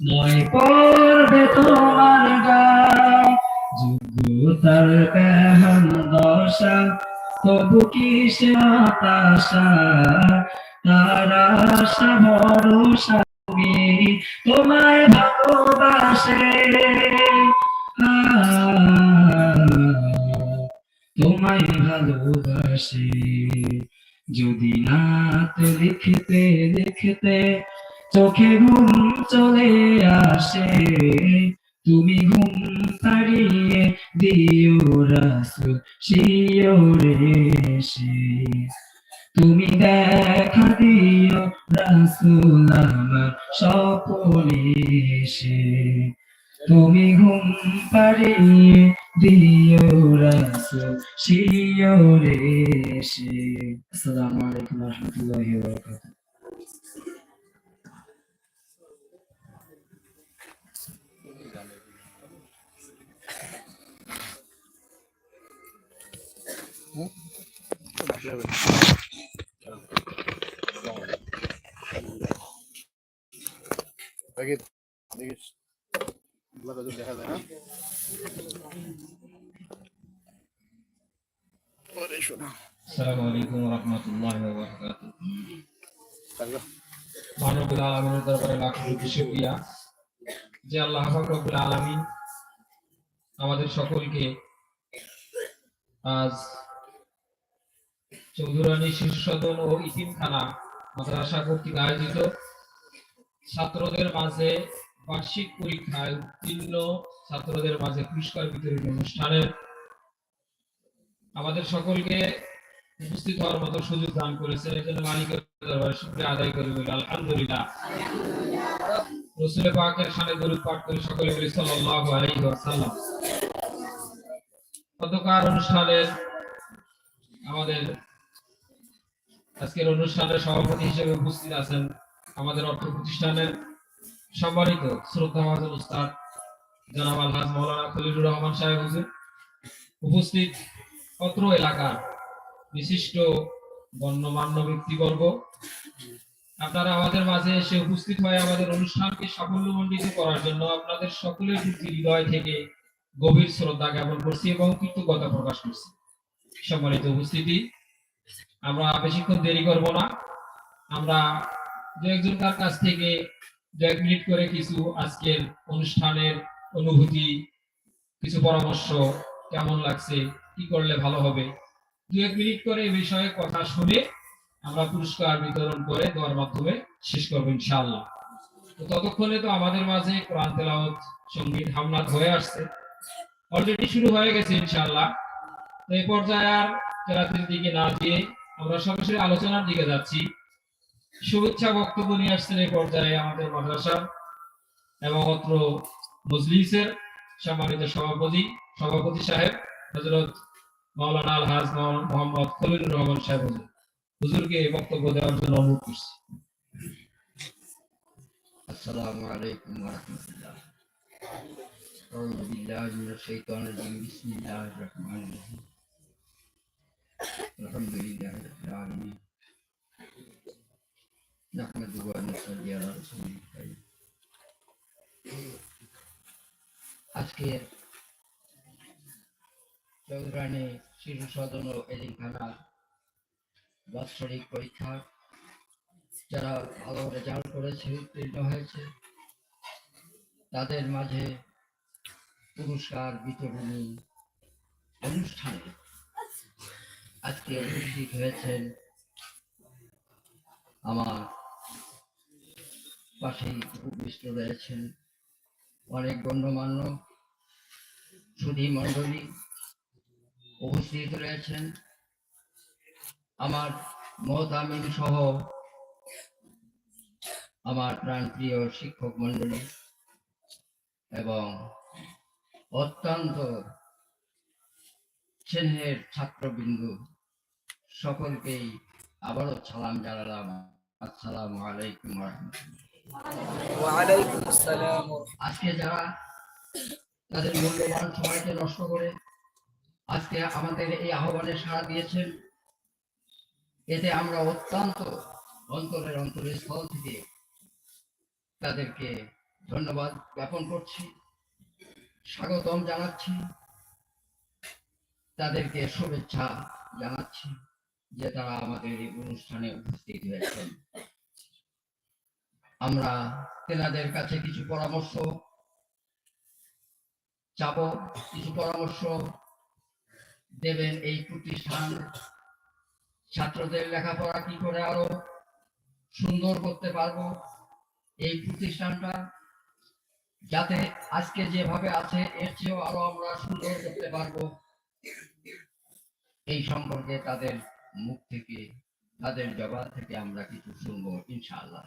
নয় পড়বে তোমার গান। যোগ্যতার কেমন দশা, তবু কিসে হতাশা তার আশা তোমায় ভালোবাসে। তোমায় ভালোবাসে। যদি নাত লিখতে লিখতে চোখে ঘুম চলে আসে। তুমি ঘুম পাড়িয়ে দিও, রাসুল শিওরে এসে। তুমি দেখা দিও, রাসুল আমার স্বপনে এসে। তুমি ঘুম পাড়িয়ে দিও, রাসুল শিওরে এসে। আসসালামু আলাইকুম রহমতুল্লাহি ওয়া বারাকাতুহু। দেখি যায় না মানবুল আলমিনের দরবারে লাখ কোটি শুকরিয়া। যে আল্লাহ পাক রব্বুল আলামিন আমাদের সকলকে আজ চৌধুরানী শিশু সদন ও ইতিমখানা মাদ্রাসা কর্তৃক আয়োজিত। ছাত্রদের মাঝে বার্ষিক পরীক্ষায় উত্তীর্ণ ছাত্রদের মাঝে পুরস্কার বিতরণী অনুষ্ঠানের আমাদের সকলকে উপস্থিত হওয়ার মতো সুযোগ দান করেছেন। মালিকের আদায় বলি আলহামদুলিল্লাহ। পাকের পাঠ করে সকলে বলি আলাইহি ওয়াসাল্লাম। গতকাল অনুষ্ঠানের আমাদের আজকের অনুষ্ঠানের সভাপতি হিসেবে উপস্থিত আছেন আমাদের অর্থ প্রতিষ্ঠানের সম্মানিত শ্রদ্ধা মহাজন উস্তাদ জনাব আলহাজ মৌলানা খলিলুর রহমান সাহেব হুজুর। উপস্থিত অত্র এলাকার বিশিষ্ট গণ্যমান্য ব্যক্তিবর্গ। আপনারা আমাদের মাঝে এসে উপস্থিত হয়ে আমাদের অনুষ্ঠানকে সাফল্যমণ্ডিত করার জন্য আপনাদের সকলের প্রতি হৃদয় থেকে গভীর শ্রদ্ধা জ্ঞাপন করছি এবং কৃতজ্ঞতা প্রকাশ করছি। সম্মানিত উপস্থিতি। আমরা বেশিক্ষণ দেরি করব না। আমরা দু একজনকার কাছ থেকে দু এক মিনিট করে কিছু আজকের অনুষ্ঠানের অনুভূতি, কিছু পরামর্শ, কেমন লাগছে, কি করলে ভালো হবে, দু এক মিনিট করে এই বিষয়ে কথা শুনে আমরা পুরস্কার বিতরণ করে দেওয়ার মাধ্যমে শেষ করব ইনশাআল্লাহ। তো ততক্ষণে তো আমাদের মাঝে কোরআন তেলাওয়াত, সংগীত হামলাত হয়ে আসছে। অলরেডি শুরু হয়ে গেছে ইনশাআল্লাহ। তো এই পর্যায়ে আর কেরাতের দিকে না দিয়ে আমরা সরাসরি আলোচনার দিকে যাচ্ছি শুভেচ্ছা বক্তব্য নিয়ে আসছেন এই পর্যায়ে আমাদের মাদ্রাসার এবং অত্র মজলিসের সম্মানিত সভাপতি সভাপতি সাহেব হজরত মাওলানা আলহাজ মোহাম্মদ খলিলুর রহমান সাহেব হুজুর হুজুরকে বক্তব্য দেওয়ার জন্য অনুরোধ করছি السلام عليكم ورحمة الله أعوذ بالله من الشيطان الرجيم بسم الله الرحمن الرحيم الحمد لله رب العالمين نحمده ونصلي على رسوله الكريم আজকের চৌধুরানী শিশু সদন ও এলিমখানা বাৎসরিক পরীক্ষা যারা ভালো রেজাল্ট করেছে উত্তীর্ণ হয়েছে তাদের মাঝে পুরস্কার বিতরণী অনুষ্ঠানে আজকে উপস্থিত হয়েছেন আমার পাশেই উপবিষ্ট রয়েছেন অনেক গণ্যমান্য সুধী মণ্ডলী উপস্থিত রয়েছেন। আমার মহতামিন সহ আমার প্রাণপ্রিয় শিক্ষক মন্ডলী এবং অত্যন্ত স্নেহের ছাত্রবিন্দু সকলকেই আবারও সালাম জানালাম। আসসালামু আলাইকুম আজকে যারা তাদের মূল্যবান সময়কে নষ্ট করে আজকে আমাদের এই আহ্বানে সাড়া দিয়েছেন এতে আমরা অত্যন্ত অন্তরের অন্তরের স্থল থেকে তাদেরকে ধন্যবাদ জ্ঞাপন করছি স্বাগতম জানাচ্ছি তাদেরকে শুভেচ্ছা জানাচ্ছি। যে তারা আমাদের এই অনুষ্ঠানে উপস্থিত হয়েছেন। আমরা তেনাদের কাছে কিছু পরামর্শ চাব, কিছু পরামর্শ দেবেন এই প্রতিষ্ঠান। ছাত্রদের লেখাপড়া কি করে আরও সুন্দর করতে পারব এই প্রতিষ্ঠানটা? যাতে আজকে যেভাবে আছে, এর চেয়েও আরও আমরা সুন্দর করতে পারব। এই সম্পর্কে তাদের মুখ থেকে, তাদের জবাব থেকে আমরা কিছু শুনব, ইনশাআল্লাহ।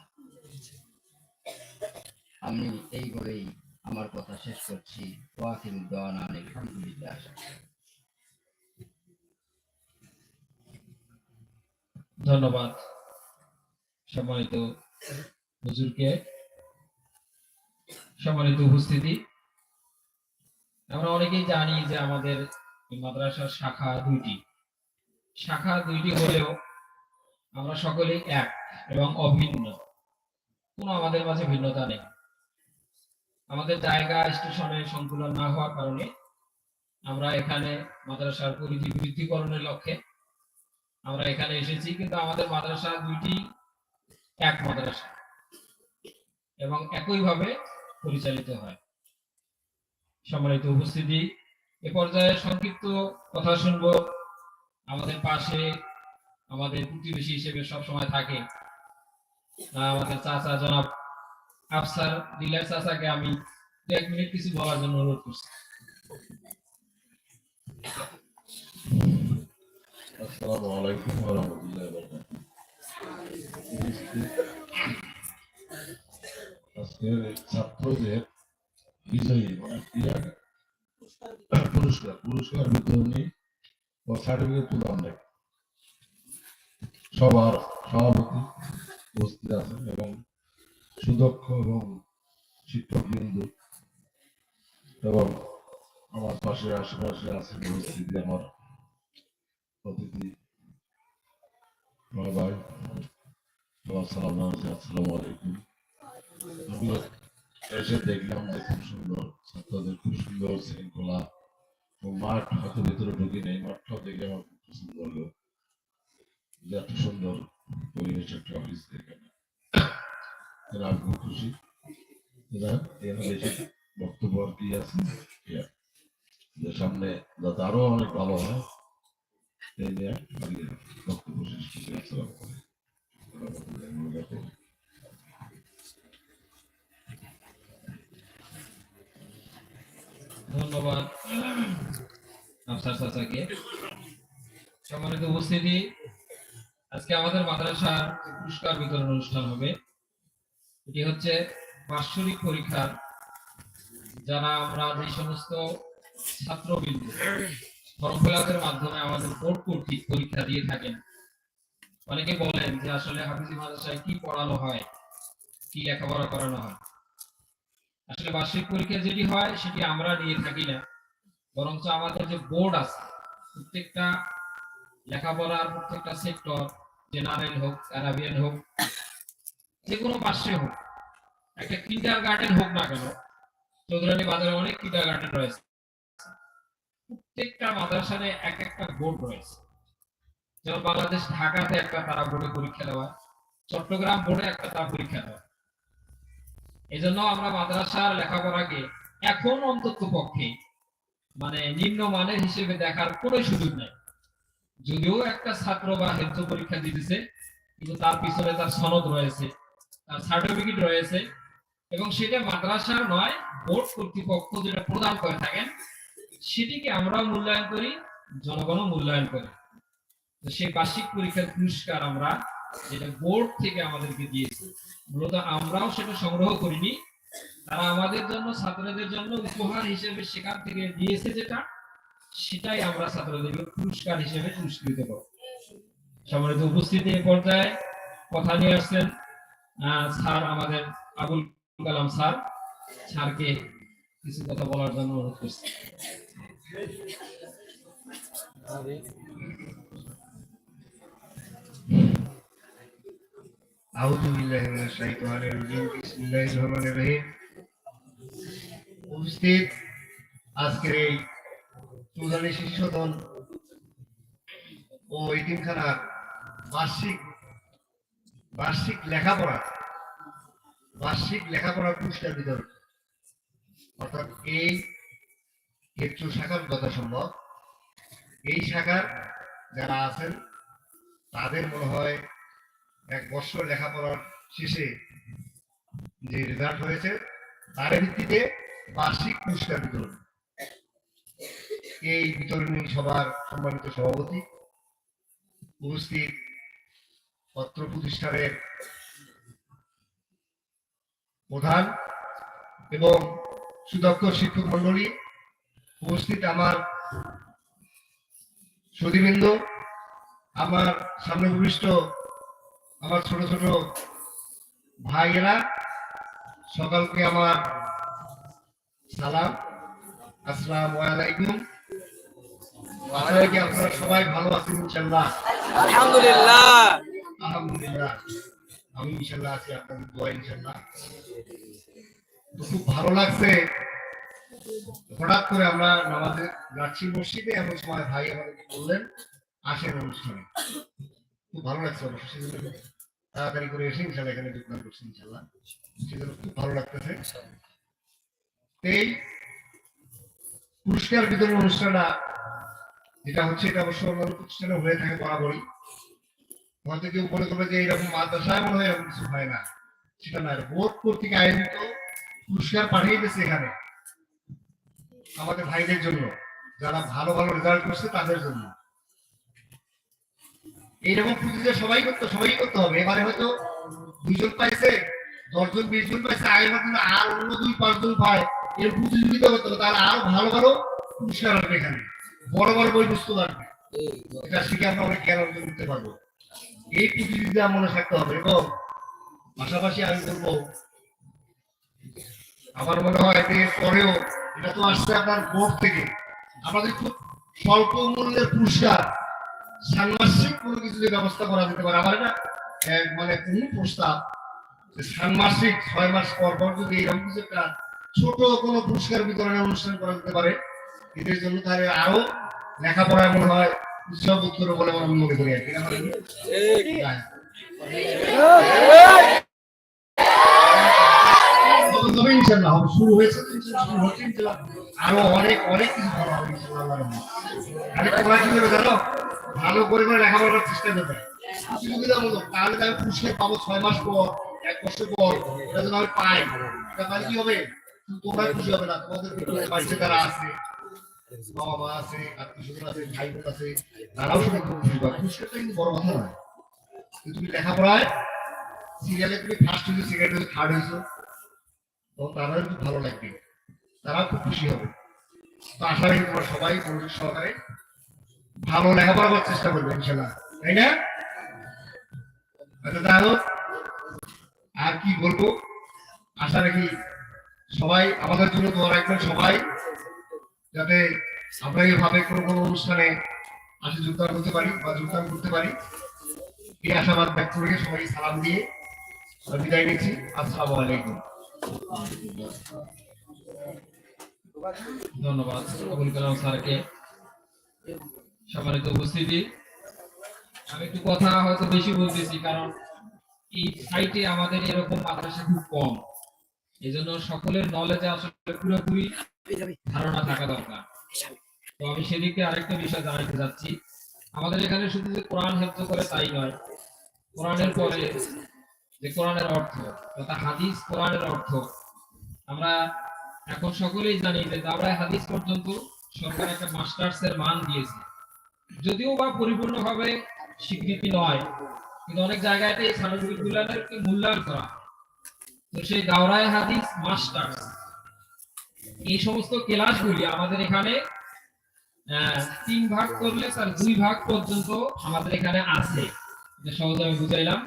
আমি এই বলেই আমার কথা শেষ করছি। ওয়াকিম দাওয়ানা আলহামদুলিল্লাহ। ধন্যবাদ সম্মানিত হুজুরকে। সম্মানিত উপস্থিতি। আমরা অনেকেই জানি যে আমাদের মাদ্রাসার শাখা দুইটি। শাখা দুইটি হলেও আমরা সকলেই এক এবং অভিন্ন। কোনো আমাদের মাঝে ভিন্নতা নেই। আমাদের জায়গা স্টেশনের সংকুলন না হওয়ার কারণে আমরা এখানে মাদ্রাসার পরিধি বৃদ্ধিকরণের লক্ষ্যে আমরা এখানে এসেছি, কিন্তু আমাদের মাদ্রাসা দুইটি এক মাদ্রাসা এবং একইভাবে পরিচালিত হয়। সম্মানিত উপস্থিতি, এ পর্যায়ে সংক্ষিপ্ত কথা শুনব। আমাদের পাশে আমাদের প্রতিবেশী হিসেবে সব সময় থাকে। আমাদের চাচা জনাব আফসার দিলের চাচাকে আমি এক মিনিট কিছু বলার জন্য অনুরোধ করছি। পুরস্কার পুরস্কার বিতরণী ও সার্টিফিকেট প্রদান দেয় সবার সভাপতি উপস্থিত আছেন এবং সুদক্ষ এবং শিক্ষক বিন্দু এবং আমার পাশে আশেপাশে আছেন উপস্থিতি আমার অতিথি। ভাই আসসালামু এসে দেখলাম যে খুব সুন্দর, ছাত্রদের খুব সুন্দর শৃঙ্খলা মাঠ হয়তো ভিতরে ঢুকি নেই মাঠটাও দেখে আমার খুব পছন্দ হলো। এত সুন্দর পরিবেশ একটা অফিস এখানে। আমি খুশি। বক্তব্য আর কি আছে। সামনে যাতে আরও অনেক ভালো হয়, এই বক্তব্য শেষ ধন্যবাদ। সম্মানিত উপস্থিতি, আজকে আমাদের মাদ্রাসার পুরস্কার বিতরণ অনুষ্ঠান হবে। এটি হচ্ছে বাৎসরিক পরীক্ষার যারা আমরা যে সমস্ত ছাত্রবৃন্দ মাধ্যমে আমাদের বোর্ড কর্তৃক পরীক্ষা দিয়ে থাকেন। অনেকে বলেন যে আসলে হাফিজি মাদ্রাসায় কি পড়ানো হয়, কি লেখাপড়া করানো হয়। আসলে বার্ষিক পরীক্ষা যেটি হয়, সেটি আমরা নিয়ে থাকি না। বরঞ্চ আমাদের যে বোর্ড আছে, প্রত্যেকটা লেখাপড়ার প্রত্যেকটা সেক্টর জেনারেল হোক অ্যারাবিয়ান হোক যে কোনো পাশে হোক, একটা কিন্ডার গার্ডেন হোক না কেন, চৌধুরানী বাজারে অনেক কিন্ডার গার্ডেন রয়েছে। প্রত্যেকটা মাদ্রাসারে এক একটা বোর্ড রয়েছে। যেমন বাংলাদেশ ঢাকাতে একটা তারা বোর্ডে পরীক্ষা দেওয়া চট্টগ্রাম বোর্ডে একটা তারা পরীক্ষা দেওয়া এই জন্য আমরা মাদ্রাসার লেখাপড়াকে এখন অন্তত পক্ষে মানে নিম্ন মানের হিসেবে দেখার কোনো সুযোগ নেই। যদিও একটা ছাত্র বা হেলথ পরীক্ষা দিতেছে, কিন্তু তার পিছনে তার সনদ রয়েছে, তার সার্টিফিকেট রয়েছে, এবং সেটা মাদ্রাসার নয়, বোর্ড কর্তৃপক্ষ যেটা প্রদান করে থাকেন, সেটিকে আমরাও মূল্যায়ন করি, জনগণও মূল্যায়ন করে। তো সেই বার্ষিক পরীক্ষার পুরস্কার আমরা যেটা বোর্ড থেকে আমাদেরকে দিয়েছে, মূলত আমরাও সেটা সংগ্রহ করিনি তারা আমাদের জন্য ছাত্রদের জন্য উপহার হিসেবে সেখান থেকে দিয়েছে যেটা সেটাই আমরা ছাত্রদেরকে পুরস্কার হিসেবে পুরস্কৃত করব সম্মানিত উপস্থিতি এ পর্যায়ে কথা নিয়ে আসছেন আহ, স্যার আমাদের আবুল কালাম স্যার স্যারকে কিছু কথা বলার জন্য অনুরোধ করছি أعوذ بالله من الشيطان الرجيم بسم الله الرحمن الرحيم উপস্থিত আজকের এই চৌধুরী সদন ও এতিমখানার বার্ষিক বার্ষিক লেখাপড়া, বার্ষিক লেখাপড়ার পুরস্কার বিতরণ। অর্থাৎ এই ক্ষেত্র শাখার কথা সম্ভব, এই শাখার যারা আছেন, তাদের মনে হয় এক বছর লেখাপড়ার শেষে যে রেজাল্ট হয়েছে, তার ভিত্তিতে বার্ষিক পুরস্কার বিতরণ এই বিতরণী সভার সম্মানিত সভাপতি উপস্থিত পত্র প্রতিষ্ঠানের প্রধান এবং সুদক্ষ শিক্ষক মন্ডলী উপস্থিত আমার সদীবৃন্দ আমার সামনে উপবিষ্ট আমার ছোট ছোট ভাইয়েরা, সকালকে আমার সালাম। আসসালামু আলাইকুম। আশা আপনারা সবাই ভালো আছেন ইনশাল্লাহ আলহামদুলিল্লাহ। আলহামদুলিল্লাহ। আমি ইনশাল্লাহ আছি আপনাদের দোয়া ইনশাল্লাহ তো খুব ভালো লাগছে। হঠাৎ করে আমরা নামাজে যাচ্ছি মসজিদে এমন সময় ভাই আমাদেরকে বললেন আসেন অনুষ্ঠানে। খুব ভালো লাগছে অবশ্য সেজন্য তাড়াতাড়ি করে এসে ইনশাল্লাহ এখানে যোগদান করছি ইনশাল্লাহ সেজন্য খুব ভালো লাগতেছে। এই পুরস্কার বিতরণ অনুষ্ঠানটা, যেটা হচ্ছে এটা অবশ্য অন্যান্য প্রতিষ্ঠানে হয়ে থাকে বরাবরই। হয়তো কেউ মনে করবে যে এরকম মাদ্রাসায় মনে হয় এরকম কিছু হয় না। সেটা না বোর্ড কর্তৃক আয়োজিত পুরস্কার পাঠিয়ে দিয়েছে এখানে আমাদের ভাইদের জন্য। যারা ভালো ভালো রেজাল্ট করছে তাদের জন্য। এইরকম প্রতিযোগিতা সবাই করতে সবাই করতে হবে। এবারে হয়তো দুইজন পাইছে, দশজন বিশ জন পাইছে আগের মতন আর অন্য দুই, পাঁচজন পায়। এর প্রতিযোগিতা করতে হবে তাহলে আরও ভালো ভালো পুরস্কার আসবে এখানে। বড় বড় বই পুস্তক আসবে। এটা শিখে আমরা অনেক জ্ঞান অর্জন করতে পারব। এই প্রতিযোগিতা মনে থাকতে হবে এবং পাশাপাশি আমি বলব, আমার মনে হয় এর পরেও এটা তো আসছে আপনার বোর্ড থেকে। আমাদের খুব স্বল্প মূল্যের পুরস্কার ষান্মাসিক কোনো কিছু ব্যবস্থা করা যেতে পারে। আমার এটা মানে কোন প্রস্তাব ষান্মাসিক ছয় মাস পর পর যদি এরকম কিছু একটা ছোট কোনো পুরস্কার বিতরণের অনুষ্ঠান করা যেতে পারে। এদের জন্য তাহলে আরও লেখাপড়া মনে হয় বোধ করবে বলে আমি মনে করি আর কি। আমার শুরু অনেক অনেক করা হবে আমি ভালো চেষ্টা তাহলে আমি পাবো ছয় মাস পর, এক পর, এটা যেন আমি পাই। এটা কি হবে? তোমরা খুশি হবে না তোমাদের আছে বাবা আছে আত্মীয় আছে আছে তারাও খুশি কথা নয় তুমি লেখাপড়ায় তুমি ফার্স্ট থার্ড হয়েছো ভালো লাগবে তারাও খুব খুশি হবে আশা রাখি তোমরা সবাই সহকারে ভালো লেখাপড়া চেষ্টা করবে ইনশাল্লাহ তাই না আচ্ছা আর কি বলব? আশা রাখি সবাই, আমাদের জন্য দোয়া রাখবেন সবাই, যাতে আমরা এইভাবে কোনো কোনো অনুষ্ঠানে আসে যোগদান করতে পারি বা যোগদান করতে পারি। এই আশাবাদ ব্যক্ত করে সবাই সালাম দিয়ে বিদায় নিচ্ছি। আসসালামু আলাইকুম। ধন্যবাদ আবুল কালাম স্যারকে সম্মানিত উপস্থিতি। আমি একটু কথা হয়তো বেশি বলতেছি, কারণ এই সাইটে আমাদের এরকম মাদ্রাসা খুব কম। এই জন্য সকলের নলেজে আসলে পুরোপুরি ধারণা থাকা দরকার। তো আমি সেদিকে আরেকটা বিষয় জানাতে যাচ্ছি। আমাদের এখানে শুধু যে কোরআন হেফজ করে তাই নয় কোরআনের পরে যে কোরআনের অর্থ তথা হাদিস কোরআনের অর্থ আমরা এখন সকলেই জানি যে দাওরায় হাদিস পর্যন্ত সরকার একটা মাস্টার্স এর মান দিয়েছে। যদিও বা পরিপূর্ণভাবে স্বীকৃতি নয় কিন্তু অনেক জায়গায় এই সার্টিফিকেট গুলাকে মূল্যায়ন করা। তো সেই দাওরায় হাদিস এই সমস্ত ক্লাসগুলি আমাদের এখানে তিন ভাগ করলে তার দুই ভাগ পর্যন্ত আমাদের এখানে আছে। সহজে আমি বুঝাইলাম।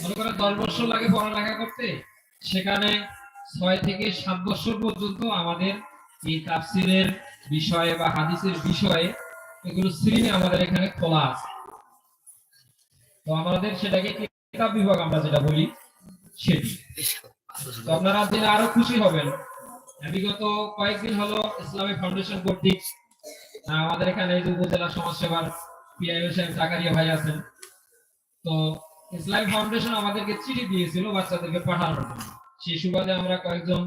মনে করেন দশ বছর লাগে পড়ালেখা করতে, সেখানে ছয় থেকে সাত বছর পর্যন্ত আমাদের এই তাফসিরের বিষয়ে বা হাদিসের বিষয়ে এগুলো শ্রেণি আমাদের এখানে খোলা আছে। তো আমাদের সেটাকে কিতাব বিভাগ আমরা যেটা বলি, সেটি। আপনারা জেনে আরও খুশি হবেন। বিগত কয়েকদিন হলো ইসলামী ফাউন্ডেশন কর্তৃক আমাদের এখানে এই যে উপজেলা সমাজসেবার পিআইও সাহেব জাকারিয়া ভাই আছেন। তো ইসলামী ফাউন্ডেশন আমাদেরকে চিঠি দিয়েছিল বাচ্চাদেরকে পাঠানোর জন্য। সেই সুবাদে আমরা কয়েকজন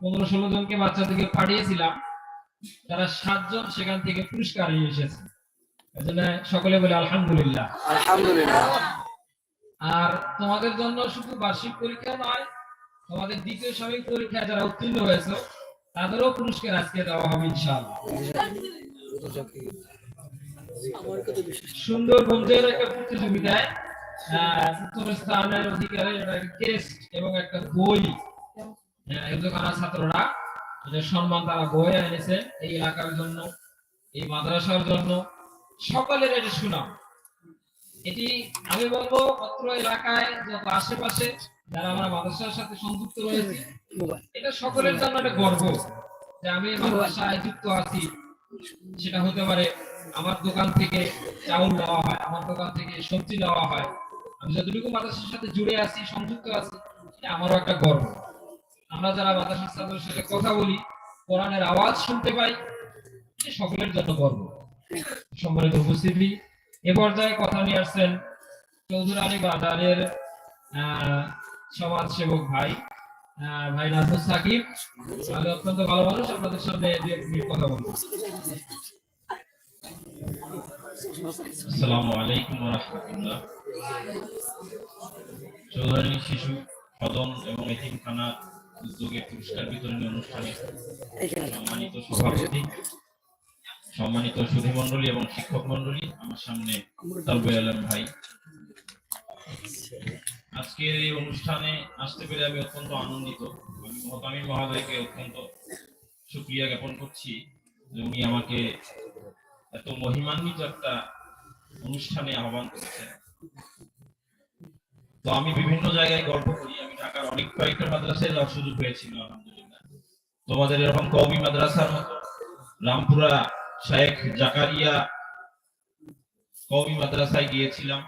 পনেরো ষোলো জনকে বাচ্চাদেরকে পাঠিয়েছিলাম। তারা সাতজন সেখান থেকে পুরস্কার নিয়ে এসেছে। এজন্য সকলে বলে আলহামদুলিল্লাহ। আলহামদুলিল্লাহ। আর তোমাদের জন্য শুধু বার্ষিক পরীক্ষা নয় তোমাদের দ্বিতীয় সাময়িক পরীক্ষায় যারা উত্তীর্ণ হয়েছে, তাদেরও পুরস্কার আজকে দেওয়া হবে ইনশাআল্লাহ। সুন্দরগঞ্জের একটা প্রতিযোগিতায় ছাত্ররা সম্মান তারা এই এলাকার জন্য, এই মাদ্রাসার জন্য। সুনাম। এটি, আমি বলব এলাকায় আশেপাশে যারা আমরা মাদ্রাসার সাথে সংযুক্ত রয়েছে এটা সকলের জন্য একটা গর্ব যে আমি মাদ্রাসায় যুক্ত আছি। সেটা হতে পারে আমার দোকান থেকে চাউল দেওয়া হয় আমার দোকান থেকে সবজি নেওয়া হয়। আমি যতটুকু মাদ্রাসার সাথে জুড়ে আছি সংযুক্ত আছি এটা আমারও একটা গর্ব। আমরা যারা মাদ্রাসার ছাত্রের সাথে কথা বলি কোরআনের আওয়াজ শুনতে পাই এটা সকলের জন্য গর্ব। সম্মানিত উপস্থিতি এ পর্যায়ে কথা নিয়ে আসছেন চৌধুরী আলী বাজারের আহ, সমাজ সেবক ভাই ভাই সাকিব। অত্যন্ত ভালো মানুষ, আপনাদের সামনে কথা বলব। চৌধুরী শিশু এবং সম্মানিত সম্মানিত সুধী মন্ডলী এবং শিক্ষক মন্ডলী আমার সামনে ভাই। আজকের এই অনুষ্ঠানে আসতে পেরে আমি অত্যন্ত আনন্দিত। আমি মহাদয়কে অত্যন্ত সুক্রিয়া জ্ঞাপন করছি যে উনি আমাকে এত মহিমান্বিত একটা অনুষ্ঠানে আহ্বান করেছেন। তো আমি বিভিন্ন জায়গায় গল্প করি। আমি ঢাকার অনেক কয়েকটা মাদ্রাসায় যাওয়ার সুযোগ হয়েছিল আলহামদুলিল্লাহ। তোমাদের এরকম কওমি মাদ্রাসার মতো রামপুরা শেখ জাকারিয়া কওমি মাদ্রাসায় গিয়েছিলাম।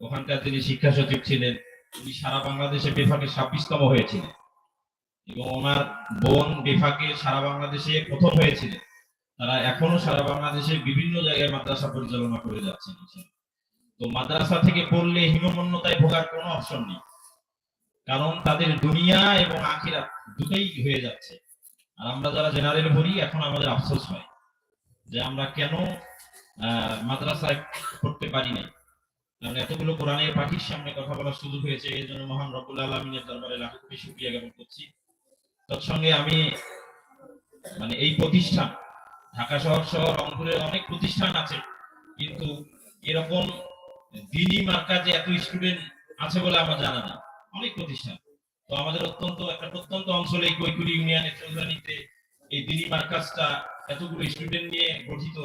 ওখানকার তিনি শিক্ষা সচিব ছিলেন। উনি সারা বাংলাদেশে বিভাগে ছাব্বিশতম হয়েছিলেন। এবং ওনার বোন বিভাগে সারা বাংলাদেশে প্রথম হয়েছিলেন। তারা এখনও সারা বাংলাদেশে বিভিন্ন জায়গায় মাদ্রাসা পরিচালনা করে যাচ্ছেন। তো মাদ্রাসা থেকে পড়লে হীনমন্যতায় ভোগার কোনো অপশন নেই। কারণ তাদের দুনিয়া এবং আখিরা দুটোই হয়ে যাচ্ছে। আর আমরা যারা জেনারেল পড়ি এখন আমাদের আফসোস হয় যে আমরা কেন মাদ্রাসায় পড়তে পারি নাই। কারণ এতগুলো কোরআনের পাখির সামনে কথা বলার সুযোগ হয়েছে, এই জন্য মহান রব্বুল আলমিনের দরবারে লাখ কোটি শুক্রিয়া জ্ঞাপন করছি। তৎসঙ্গে আমি মানে এই প্রতিষ্ঠান, ঢাকা শহর সহ রংপুরের অনেক প্রতিষ্ঠান আছে, কিন্তু এরকম দিনী মার্কাজে এত স্টুডেন্ট আছে বলে আমার জানা নেই অনেক প্রতিষ্ঠান। তো আমাদের অত্যন্ত, একটা প্রত্যন্ত অঞ্চলে কৈকুরি ইউনিয়নের চৌধুরানীতে এই দিনী মার্কাজটা এতগুলো স্টুডেন্ট নিয়ে গঠিত,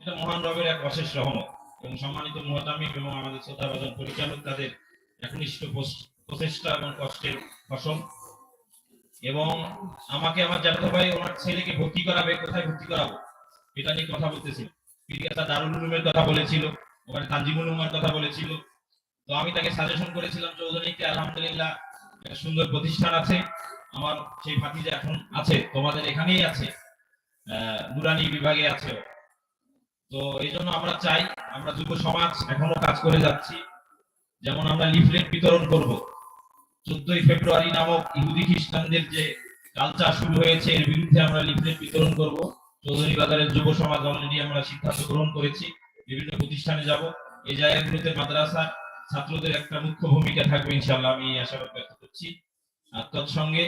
এটা মহান রবের এক অশেষ রহমত। এবং সম্মানিত মহতামিম এবং আমাদের শ্রদ্ধাভাজন পরিচালক, তাদের একনিষ্ঠ প্রচেষ্টা এবং কষ্টের ফসল। এবং আমাকে আমার জ্যাঠা ভাই, ওনার ছেলেকে ভর্তি করাবে, কোথায় ভর্তি করাবো? এটা নিয়ে কথা বলতেছিল। পিরিয়াতা দারুল উলুমের কথা বলেছিল, ওখানে তানজিমুল উমার কথা বলেছিল। তো আমি তাকে সাজেশন করেছিলাম চৌধুরীকে আলহামদুলিল্লাহ সুন্দর প্রতিষ্ঠান আছে, আমার সেই ভাতিজা এখন আছে, তোমাদের এখানেই আছে নুরানি বিভাগে আছে। তো এই জন্য আমরা চাই, আমরা যুব সমাজ এখনও কাজ করে যাচ্ছি। যেমন আমরা লিফলেট বিতরণ করব। চোদ্দই ফেব্রুয়ারি নামক ইহুদি খ্রিস্টানদের যে কালচার শুরু হয়েছে, এর বিরুদ্ধে আমরা লিফলেট বিতরণ করব। চৌধুরী বাজারের যুব সমাজ অলরেডি আমরা সিদ্ধান্ত গ্রহণ করেছি। বিভিন্ন প্রতিষ্ঠানে যাব। এই জায়গাগুলোতে মাদ্রাসা ছাত্রদের একটা মুখ্য ভূমিকা থাকবে ইনশাআল্লাহ, আমি আশাবাদ ব্যক্ত করছি। আর তৎসঙ্গে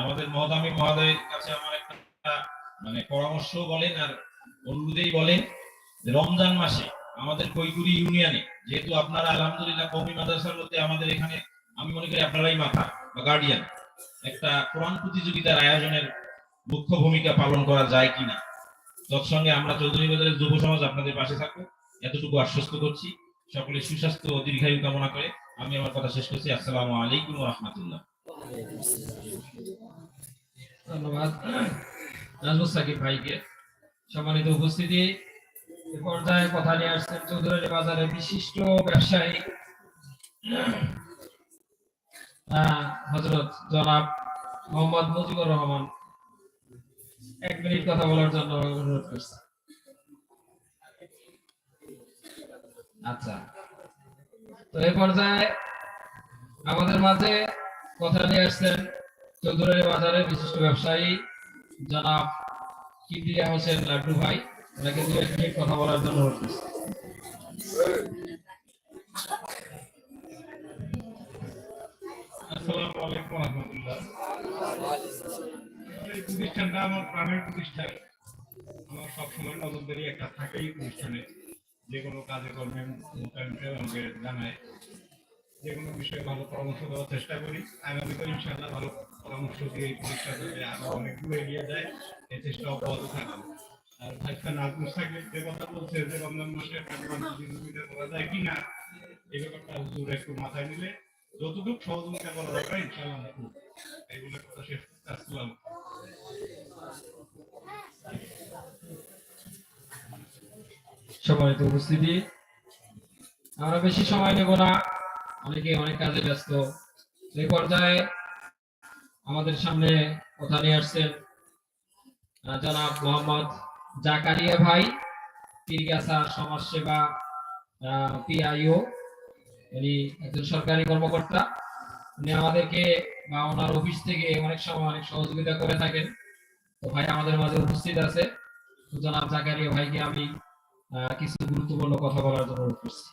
আমাদের মহদামী মহোদয়ের কাছে আমার একটা মানে পরামর্শ বলেন আর অনুরোধেই বলেন রমজান মাসে আমাদের কৈকুরি ইউনিয়নে, যেহেতু আপনারা আলহামদুলিল্লাহ কৌমি মাদ্রাসার মধ্যে আমাদের এখানে, আমি মনে করি আপনারাই মাথা বা গার্ডিয়ান একটা কোরআন প্রতিযোগিতার আয়োজনের মুখ্য ভূমিকা পালন করা যায় কিনা। তৎসঙ্গে আমরা চৌধুরী বাজারের যুব সমাজ আপনাদের পাশে থাকব। এতটুকু আশ্বস্ত করছি। সকলে সুস্বাস্থ্য ও দীর্ঘায়ু কামনা করে আমি আমার কথা শেষ করছি। আসসালামু আলাইকুম রহমতুল্লাহ। ধন্যবাদ। নাজমুল সাকিব ভাইকে সম্মানিত উপস্থিতি পর্যায়ে কথা নিয়ে আসছেন চৌধুরী বাজারের বিশিষ্ট ব্যবসায়ী হজরত জনাব মোহাম্মদ মুজিবুর রহমান। এক মিনিট কথা বলার জন্য অনুরোধ করছি। আচ্ছা। তো এই পর্যায়ে আমাদের মাঝে কথা নিয়ে আসছেন চৌধুরী বাজারের বিশিষ্ট ব্যবসায়ী জনাব কিবরিয়া হোসেন লাড্ডু ভাই? ওনাকে দু এক মিনিট কথা বলার জন্য অনুরোধ প্রতিষ্ঠানটা আমার প্রতিষ্ঠান। আমার সবসময় নজরদারি একটা থাকেই প্রতিষ্ঠানে। যে কোনো কাজে কর্মে আমাকে জানায়। যে কোনো বিষয়ে ভালো পরামর্শ দেওয়ার চেষ্টা করি। আগামীতে ইনশাআল্লাহ ভালো পরামর্শ দিয়ে এই প্রতিষ্ঠানটাকে আরও অনেক দূরে এগিয়ে যায়, এই চেষ্টা অব্যাহত থাকবে। আর ভাইসা নাজমুস সাকিব যে কথা বলছে যে রমজান মাসে টাকা করা যায় কিনা এই ব্যাপারটা হুজুর একটু মাথায় নিলে যতটুকু সহযোগিতা করা দরকার ইনশাআল্লাহ আমরা। এইগুলো কথা শেষ করতে আসসালাম সম্মানিত উপস্থিতি। আমরা বেশি সময় নেব না। অনেকে অনেক কাজে ব্যস্ত। এই পর্যায়ে আমাদের সামনে কথা নিয়ে আসছেন জনাব মোহাম্মদ জাকারিয়া ভাই পীরগাছা সমাজসেবা পিআইও। উনি একজন সরকারি কর্মকর্তা। উনি আমাদেরকে বা ওনার অফিস থেকে অনেক সময় অনেক সহযোগিতা করে থাকেন। তো ভাই আমাদের মাঝে উপস্থিত আছে। জনাব জাকারিয়া ভাইকে আমি কিছু গুরুত্বপূর্ণ কথা বলার জন্য অনুরোধ করছি।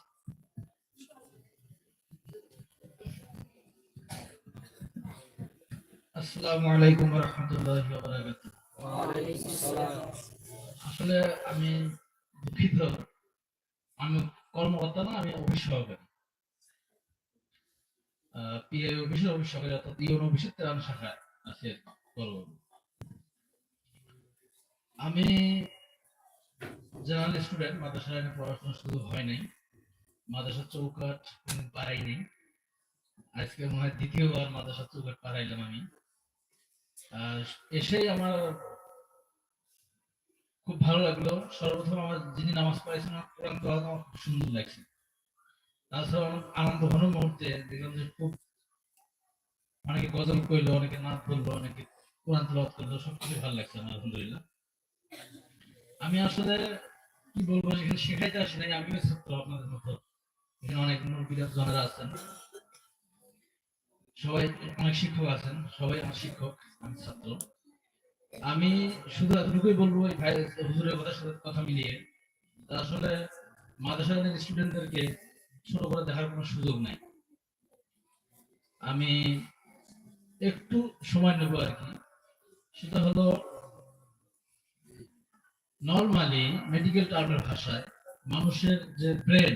আসসালামু আলাইকুম আসলে আমি দুঃখিত, আমি কর্মকর্তা না, আমি অফিস সহকারী অফিসের অফিস সহকারী অর্থাৎ ইউন অফিসের তেরান শাখায় আছে আমি জেনারেল স্টুডেন্ট মাদ্রাসায় আমি পড়াশোনার সুযোগ হয় নাই, মাদ্রাসার কোনদিন পারাই নেই। আজকে মনে হয় দ্বিতীয়বার মাদ্রাসার চৌকাট পারাইলাম আমি। এসেই আমার খুব ভালো লাগল। সর্বপ্রথম আমার যিনি নামাজ পড়াইছেন কোরআন তেলাওয়াত আমার খুব সুন্দর লাগছে। তাছাড়া আনন্দ ঘন মুহূর্তে, দেখলাম যে খুব অনেকে গজল কইলো, অনেকে নাচ করল অনেকে কোরআন তেলাওয়াত করল সবকিছু ভালো লাগছে আমার, আলহামদুলিল্লাহ। আমি আসলে কি বলব সেখানে শেখাইতে আসি নাই আমিও ছাত্র আপনাদের মতো। এখানে অনেক মুরব্বীরা, জনেরা আছেন। সবাই অনেক শিক্ষক আছেন, সবাই আমার শিক্ষক, আমি ছাত্র। আমি শুধু এতটুকুই বলব, এই হুজুরের কথার সাথে কথা মিলিয়ে আসলে মাদ্রাসার স্টুডেন্টদেরকে ছোট করে দেখার কোনো সুযোগ নাই। আমি একটু সময় নেব আর কি। সেটা হলো নর্মালি মেডিকেল টার্মের ভাষায় মানুষের যে ব্রেন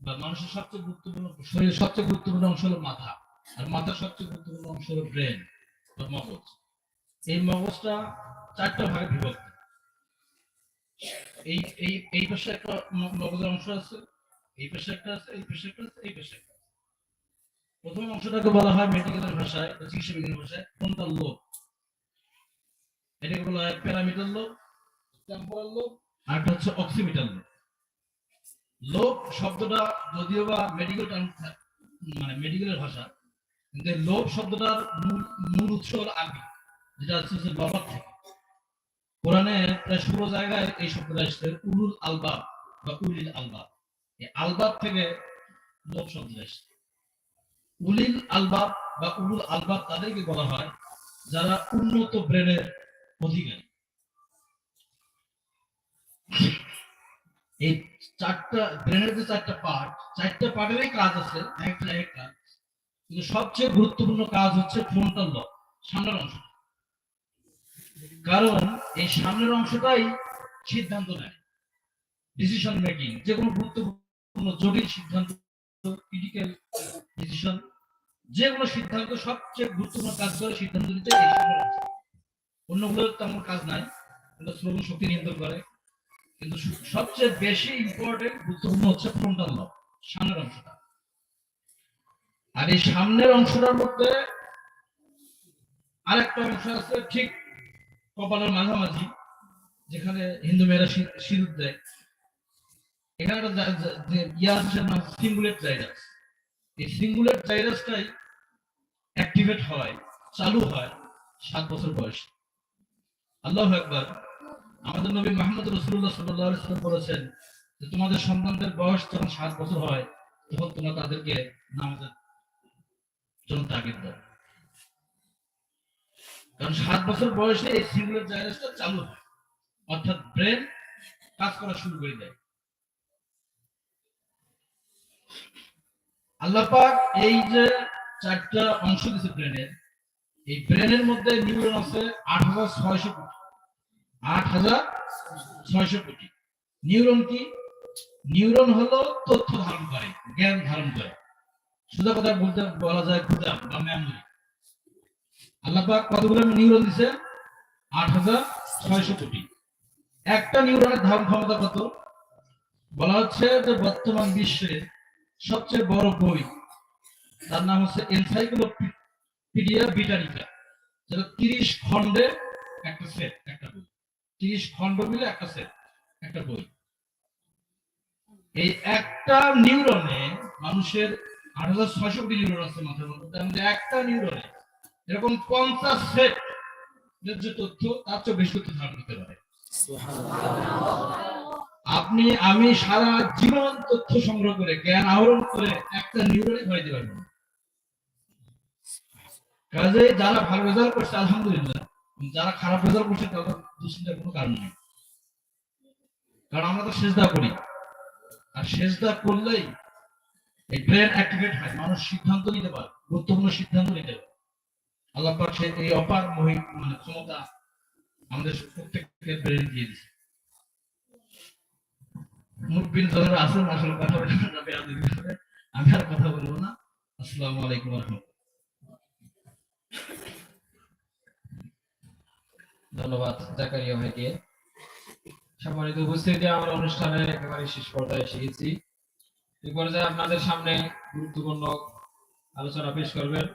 বা মানুষের সবচেয়ে গুরুত্বপূর্ণ, শরীরের সবচেয়ে গুরুত্বপূর্ণ অংশ হলো মাথা। আর মাথার সবচেয়ে গুরুত্বপূর্ণ অংশ হলো ব্রেন বা মগজ। এই মগজটা চারটা ভাগে বিভক্ত। এই এই এই পাশে একটা মগজের অংশ আছে, এই পাশে একটা আছে, এই পাশে একটা আছে, এই পাশে একটা প্রথম অংশটাকে বলা হয় মেডিকেলের ভাষায় চিকিৎসা বিজ্ঞানের ভাষায় ফ্রন্টাল লোব এটাকে বলা হয় প্যারামিটাল লোব টেম্পোরাল লোব আর একটা হচ্ছে অক্সিমিটাল লোব লোব শব্দটা যদিও বা মেডিকেল মানে মেডিকেলের ভাষা কিন্তু শব্দটার মূল উৎস হলো আরবি, যেটা হচ্ছে লবাব থেকে। কোরআনে প্রায় ষোলো জায়গায় এই শব্দটা উলুল আলবাব বা উলিল আলবাব। এই আলবাব থেকে উলিল আলবাব বা উলুল আলবাব তাদেরকে বলা হয় যারা উন্নত ব্রেনের অধিকারী। এই চারটা, ব্রেনের যে চারটা পার্ট, চারটা পার্টেরই কাজ আছে, একটা এক কাজ কিন্তু সবচেয়ে গুরুত্বপূর্ণ কাজ হচ্ছে ফ্রন্টাল লব সামনের অংশ। কারণ এই সামনের অংশটাই সিদ্ধান্ত নেয় ডিসিশন মেকিং যে কোনো গুরুত্বপূর্ণ, জটিল সিদ্ধান্ত ক্রিটিক্যাল ডিসিশন যে কোনো সিদ্ধান্ত সবচেয়ে গুরুত্বপূর্ণ কাজ করে সিদ্ধান্ত নিতে এই সামনের অংশ। অন্যগুলোর তেমন কাজ নাই কিন্তু শ্রবণ শক্তি নিয়ন্ত্রণ করে। কিন্তু সবচেয়ে বেশি ইম্পর্টেন্ট গুরুত্বপূর্ণ হচ্ছে ফ্রন্টাল লব সামনের অংশটা। আর এই সামনের অংশটার মধ্যে আরেকটা অংশ আছে ঠিক কপালের মাঝামাঝি, যেখানে হিন্দু মেয়েরা সিঁদুর দেয়। সিঙ্গুলেট অ্যাক্টিভেট হয়, চালু হয় সাত বছর বয়সে। আল্লাহ একবার আমাদের নবী রসুল্লাহ বলেছেন যে, তোমাদের সন্তানদের বয়স যখন সাত বছর হয়, তখন তোমরা তাদেরকে নামাজের তাগিদ দাও কারণ সাত বছর বয়সে এই সিঙ্গুলার চালু হয়। অর্থাৎ ব্রেন কাজ করা শুরু করে দেয়। আল্লাহ পাক এই যে চারটা অংশ দিছে ব্রেনের এই ব্রেনের মধ্যে নিউরন আছে আট হাজার ছয়শো কোটি। আট হাজার ছয়শো কোটি। নিউরন কি? নিউরন হলো তথ্য ধারণ করে, জ্ঞান ধারণ করে। কথা বলতে বলা যায় ক্ষুদা বা মেমোরি আল্লাহ পাক কতগুলো নিউরন দিছে? আট হাজার ছয়শো কোটি। একটা নিউরনের ধারণ ক্ষমতা কত? বলা হচ্ছে যে বর্তমান বিশ্বে সবচেয়ে বড় বই, তার নাম হচ্ছে এনসাইক্লোপিডিয়া ব্রিটানিকা, যেটা তিরিশ খণ্ডে একটা সেট, একটা বই। তিরিশ খণ্ড মিলে একটা সেট, একটা বই। এই একটা নিউরনে মানুষের আট হাজার নিউরন আছে মাথার মধ্যে। একটা নিউরনে এরকম পঞ্চাশ সেট যে তথ্য, তার চেয়ে বেশি তথ্য ধারণ করতে পারে। আপনি, আমি সারা জীবন তথ্য সংগ্রহ করে, জ্ঞান আহরণ করে একটা নিউরনে ভরে দিতে পারব কাজে যারা ভালো রেজাল্ট করছে, আলহামদুলিল্লাহ, যারা খারাপ রেজাল্ট করছে, তাদের দুশ্চিন্তার কোনো কারণ নেই। কারণ আমরা তো সেজদা করি। আর সেজদা করলেই এই অ্যাক্টিভেট হয়, মানুষ সিদ্ধান্ত নিতে পারে, গুরুত্বপূর্ণ সিদ্ধান্ত নিতে পারে। আল্লাহ এই অপার মহি মানে ক্ষমতা আমাদের প্রত্যেককে ব্রেন দিয়ে যারা আছেন, আসলে কথা আমি আর কথা বলব না। আসসালামু আলাইকুম রহমতুল্লাহ। ধন্যবাদ জাকারিয়া ভাইকে। সম্মানিত উপস্থিতি আমার অনুষ্ঠানে একেবারে শেষ পর্যায়ে এসে গেছি। এই পর্যায়ে আপনাদের সামনে গুরুত্বপূর্ণ আলোচনা পেশ করবেন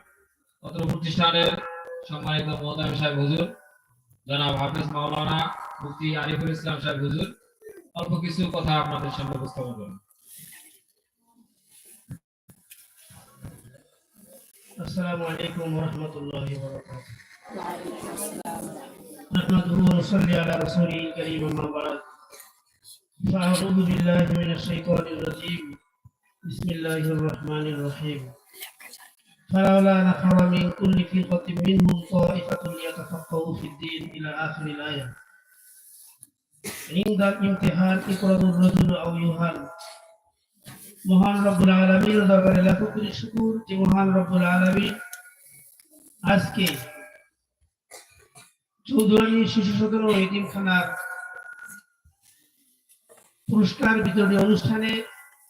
অত্র প্রতিষ্ঠানের সম্মানিত মহোদয় সাহেব হুজুর জনাব হাফেজ মাওলানা মুফতি আরিফুল ইসলাম সাহেব হুজুর অল্প কিছু কথা আপনাদের সামনে উপস্থাপন করবেন আসসালামু আলাইকুম ওয়া রাহমাতুল্লাহি ওয়া বারাকাতুহু ওয়া নুসাল্লি আলা بسم الله الرحمن الرحيم فلولا نفر من كل فرقة منهم طائفة ليتفقهوا في الدين إلى آخر الآية عند الامتحان يقرض الرجل أو يهان মহান রব্বুল আলমীর দরবারে লাখো কোটি শুকুর যে মহান রব্বুল আলমিন আজকে চৌধুরী শিশু সদন ও এতিমখানার পুরস্কার বিতরণী অনুষ্ঠানে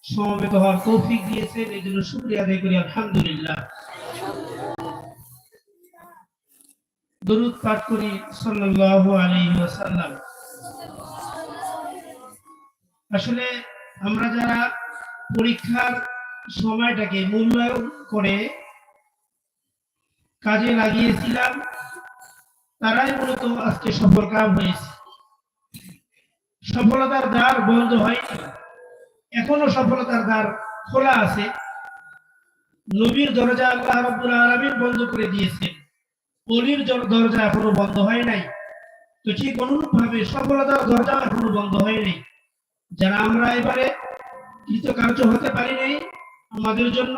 সমবেত হওয়ার তৌফিক দিয়েছেন এই জন্য শুক্রিয়া আদায় করি, আলহামদুলিল্লাহ। দরুদ পাঠ করি, সাল্লাল্লাহু আলাইহি ওয়াসাল্লাম। আসলে আমরা যারা পরীক্ষার সময়টাকে মূল্যায়ন করে কাজে লাগিয়েছিলাম, তারাই মূলত আজকে সফল কাম হয়েছে। সফলতার দ্বার বন্ধ হয়নি। এখনও সফলতার দ্বার খোলা আছে। নবীর দরজা আল্লাহ রাব্বুল আলামিন বন্ধ করে দিয়েছে। অলির দরজা এখনও বন্ধ হয় নাই। তো ঠিক অনুরূপ ভাবে সফলতার দরজা এখনও বন্ধ হয় নাই। যারা আমরা এবারে কৃতকার্য হতে পারি নাই, আমাদের জন্য